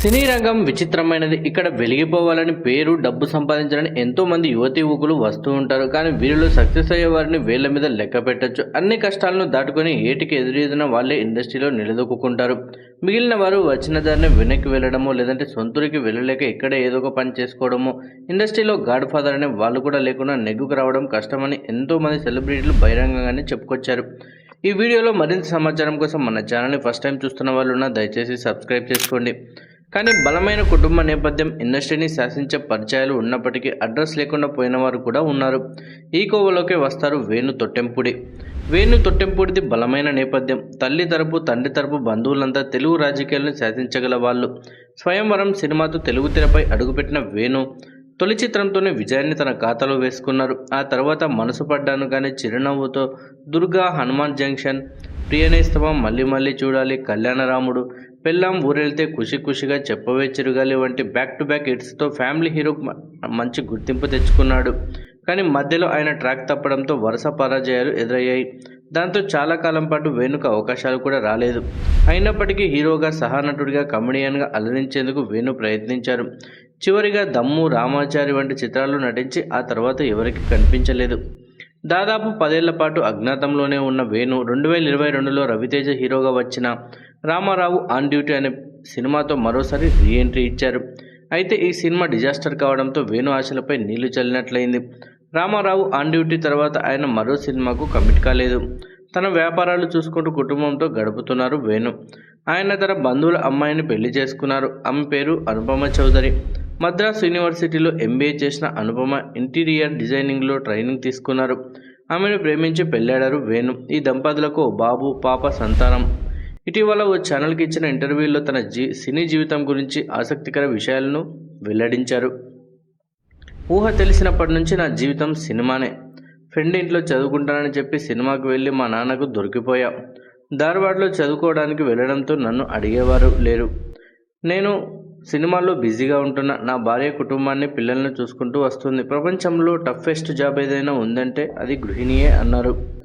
సినీ రంగం విచిత్రమైనది. ఇక్కడ వెలిగిపోవాలని పేరు డబ్బు సంపాదించాలని ఎంతో మంది యువతి యువకులు వస్తూ ఉంటారు. కానీ వీరిలో సక్సెస్ అయ్యే వారిని వేళ్ళ మీద లెక్క పెట్టచ్చు. అన్ని కష్టాలను దాటుకొని ఏటికి ఎదురీదిన వాళ్ళే ఇండస్ట్రీలో నిలదొక్కుంటారు మిగిలిన వారు వచ్చిన దారిని వెనక్కి వెళ్ళడమో లేదంటే సొంతూరికి వెళ్ళలేక ఇక్కడే ఏదో ఒక పని చేసుకోవడమో ఇండస్ట్రీలో గాడ్ ఫాదర్ అనే వాళ్ళు కూడా లేకుండా నెగ్గుకు రావడం కష్టమని ఎంతో మంది సెలబ్రిటీలు బహిరంగంగానే చెప్పుకొచ్చారు. ఈ వీడియోలో మరింత సమాచారం కోసం మన ఛానల్ని ఫస్ట్ టైం చూస్తున్న వాళ్ళు ఉన్నా దయచేసి సబ్స్క్రైబ్ చేసుకోండి. కానీ బలమైన కుటుంబ నేపథ్యం ఇండస్ట్రీని శాసించే పరిచయాలు ఉన్నప్పటికీ అడ్రస్ లేకుండా పోయిన వారు కూడా ఉన్నారు. ఈ వస్తారు వేణు తొట్టెంపుడి. వేణు తొట్టెంపుడిది బలమైన నేపథ్యం. తల్లి తరపు తండ్రి తరపు బంధువులంతా తెలుగు రాజకీయాలను శాసించగల వాళ్ళు. స్వయంవరం సినిమాతో తెలుగు తెరపై అడుగుపెట్టిన వేణు తొలి చిత్రంతోనే విజయాన్ని తన ఖాతాలో వేసుకున్నారు. ఆ తర్వాత మనసు పడ్డాను కానీ చిరునవ్వుతో దుర్గా హనుమాన్ జంక్షన్ ప్రియనేస్తవం మళ్ళీ మళ్ళీ చూడాలి కళ్యాణరాముడు పెళ్ళాం ఊరెళ్తే ఖుషి ఖుషిగా చెప్పవే చిరుగాలి వంటి బ్యాక్ టు బ్యాక్ హిట్స్తో ఫ్యామిలీ హీరోకు మంచి గుర్తింపు తెచ్చుకున్నాడు. కానీ మధ్యలో ఆయన ట్రాక్ తప్పడంతో వరుస పరాజయాలు ఎదురయ్యాయి. దాంతో చాలా కాలం పాటు వేణుకు అవకాశాలు కూడా రాలేదు. అయినప్పటికీ హీరోగా సహానటుడిగా కమెడియన్గా అలరించేందుకు వేణు ప్రయత్నించారు. చివరిగా దమ్ము రామాచారి వంటి చిత్రాల్లో నటించి ఆ తర్వాత ఎవరికి కనిపించలేదు. దాదాపు పదేళ్ళ పాటు అజ్ఞాతంలోనే ఉన్న వేణు రెండు వేల ఇరవై రెండులో రవితేజ హీరోగా వచ్చిన రామారావు ఆన్ డ్యూటీ అనే సినిమాతో మరోసారి రీ ఎంట్రీ ఇచ్చారు. అయితే ఈ సినిమా డిజాస్టర్ కావడంతో వేణు ఆశలపై నీళ్ళు చల్లినట్లయింది. రామారావు ఆన్ డ్యూటీ తర్వాత ఆయన మరో సినిమాకు కమిట్ కాలేదు. తన వ్యాపారాలు చూసుకుంటూ కుటుంబంతో గడుపుతున్నారు వేణు. ఆయన తన బంధువుల అమ్మాయిని పెళ్ళి చేసుకున్నారు. ఆమె పేరు అనుపమ చౌదరి. మద్రాస్ యూనివర్సిటీలో ఎంబీఏ చేసిన అనుపమ ఇంటీరియర్ డిజైనింగ్లో ట్రైనింగ్ తీసుకున్నారు. ఆమెను ప్రేమించి పెళ్ళాడారు వేణు. ఈ దంపతులకు బాబు పాప సంతానం. ఇటీవల ఓ ఛానల్కి ఇచ్చిన ఇంటర్వ్యూలో తన జీ సినీ జీవితం గురించి ఆసక్తికర విషయాలను వెల్లడించారు. ఊహ తెలిసినప్పటి నుంచి నా జీవితం సినిమానే. ఫ్రెండ్ ఇంట్లో చదువుకుంటానని చెప్పి సినిమాకు వెళ్ళి మా నాన్నకు దొరికిపోయా. ధార్వాడ్లో చదువుకోవడానికి వెళ్ళడంతో నన్ను అడిగేవారు లేరు. నేను సినిమాల్లో బిజీగా ఉంటున్న నా భార్య కుటుంబాన్ని పిల్లల్ని చూసుకుంటూ వస్తుంది. ప్రపంచంలో టఫెస్ట్ జాబ్ ఏదైనా ఉందంటే అది గృహిణియే అన్నారు.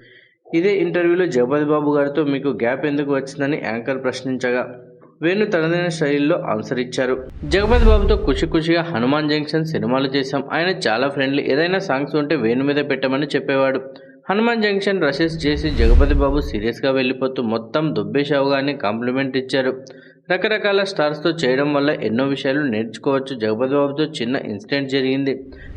ఇదే ఇంటర్వ్యూలో జగపతి బాబు గారితో మీకు గ్యాప్ ఎందుకు వచ్చిందని యాంకర్ ప్రశ్నించగా వేణు తనదైన శైలిలో ఆన్సర్ ఇచ్చారు. జగపతి బాబుతో ఖుషి ఖుషిగా హనుమాన్ జంక్షన్ సినిమాలు చేశాం. ఆయన చాలా ఫ్రెండ్లీ. ఏదైనా సాంగ్స్ ఉంటే వేణు మీద పెట్టమని చెప్పేవాడు. హనుమాన్ జంక్షన్ రషెస్ చేసి జగపతి బాబు సీరియస్గా వెళ్ళిపోతూ మొత్తం దుబ్బేశావు గారిని కాంప్లిమెంట్ ఇచ్చారు. రకరకాల స్టార్స్తో చేయడం వల్ల ఎన్నో విషయాలు నేర్చుకోవచ్చు. జగపతి బాబుతో చిన్న ఇన్సిడెంట్ జరిగింది.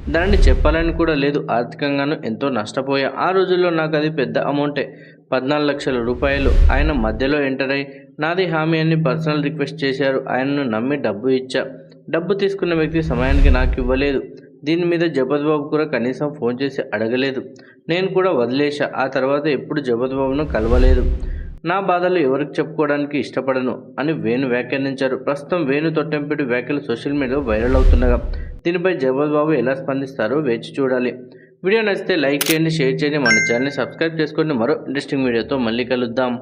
దానిని చెప్పాలని కూడా లేదు. ఆర్థికంగాను ఎంతో నష్టపోయా. ఆ రోజుల్లో నాకు అది పెద్ద అమౌంటే. పద్నాలుగు లక్షల రూపాయలు. ఆయన మధ్యలో ఎంటర్ అయి నాది హామీ అని పర్సనల్ రిక్వెస్ట్ చేశారు. ఆయనను నమ్మి డబ్బు ఇచ్చా. డబ్బు తీసుకున్న వ్యక్తి సమయానికి నాకు ఇవ్వలేదు. దీని మీద జగపతి బాబు కూడా కనీసం ఫోన్ చేసి అడగలేదు. నేను కూడా వదిలేశా. ఆ తర్వాత ఎప్పుడు జగపతి బాబును కలవలేదు. నా బాధలు ఎవరికి చెప్పుకోవడానికి ఇష్టపడను అని వేణు వ్యాఖ్యానించారు. ప్రస్తుతం వేణు తొట్టెంపిడి వ్యాఖ్యలు సోషల్ మీడియాలో వైరల్ అవుతుండగా దీనిపై జగపతి బాబు ఎలా స్పందిస్తారో వేచి చూడాలి. వీడియో నచ్చితే లైక్ చేయండి షేర్ చేయండి మన ఛానల్ని సబ్స్క్రైబ్ చేసుకోండి. మరో ఇంట్రెస్టింగ్ వీడియోతో మళ్ళీ కలుద్దాం.